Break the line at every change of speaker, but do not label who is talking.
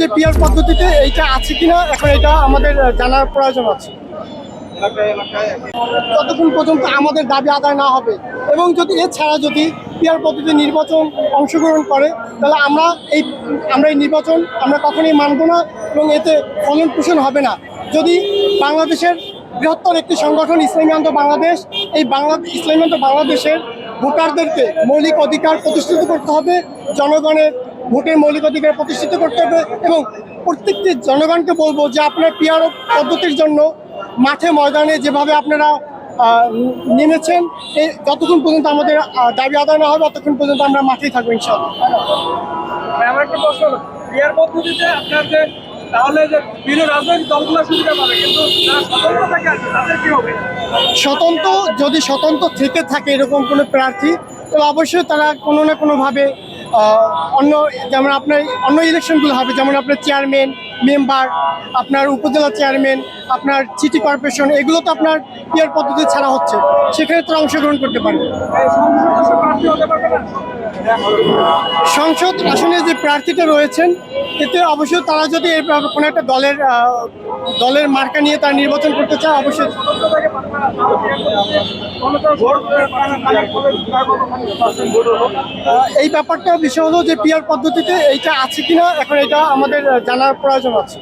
যে পিয়ার পদ্ধতিতে এইটা আছে কিনা, এখন এটা আমাদের জানার প্রয়োজন আছে। যতক্ষণ পর্যন্ত আমাদের দাবি আদায় না হবে, এবং যদি এছাড়া যদি পিয়ার পদ্ধতি নির্বাচন অংশগ্রহণ করে, তাহলে আমরা এই আমরা এই নির্বাচন আমরা কখনোই মানব না, এবং এতে ফলন পোষণ হবে না। যদি বাংলাদেশের বৃহত্তর একটি সংগঠন ইসলামী আন্দোলন বাংলাদেশ, এই বাংলা ইসলামী আন্দোলন বাংলাদেশের ভোটারদেরকে মৌলিক অধিকার প্রতিষ্ঠিত করতে হবে, জনগণের ভোটের মৌলিক অধিকার প্রতিষ্ঠিত করতে হবে এবং প্রত্যেকটি জনগণকে বলব যে আপনার পিয়ার পদ্ধতির জন্য মাঠে ময়দানে যেভাবে আপনারা নেমেছেন এই যতক্ষণ পর্যন্ত আমাদের দাবি আদায় না হবে ততক্ষণ পর্যন্ত আমরা মাঠেই থাকব ইনশাআল্লাহ।
আমার একটা প্রশ্ন হলো পদ্ধতিতে আপনার যে তাহলে যে বিভিন্ন রাজনৈতিক দলগুলো সুবিধা পাবে কিন্তু স্বতন্ত্র থাকে তাদের কি হবে?
স্বতন্ত্র যদি স্বতন্ত্র থেকে থাকে এরকম কোনো প্রার্থী তাহলে অবশ্যই তারা কোনো না কোনোভাবে অন্য যেমন আপনার, অন্য ইলেকশনগুলো হবে, যেমন আপনার চেয়ারম্যান মেম্বার আপনার উপজেলা চেয়ারম্যান আপনার সিটি কর্পোরেশন এগুলো তো আপনার পিয়ার পদ্ধতি ছাড়া হচ্ছে। সেখানে তারা অংশগ্রহণ করতে পারবে।
সংসদ
আসনে যে প্রার্থীটা রয়েছেন এতে অবশ্যই তারা যদি কোনো একটা দলের দলের মার্কা নিয়ে তারা নির্বাচন করতে চায়, অবশ্যই। এই ব্যাপারটা বিষয় হলো যে পিয়ার পদ্ধতিতে এইটা আছে কিনা, এখন এটা আমাদের জানার প্রয়োজন আছে।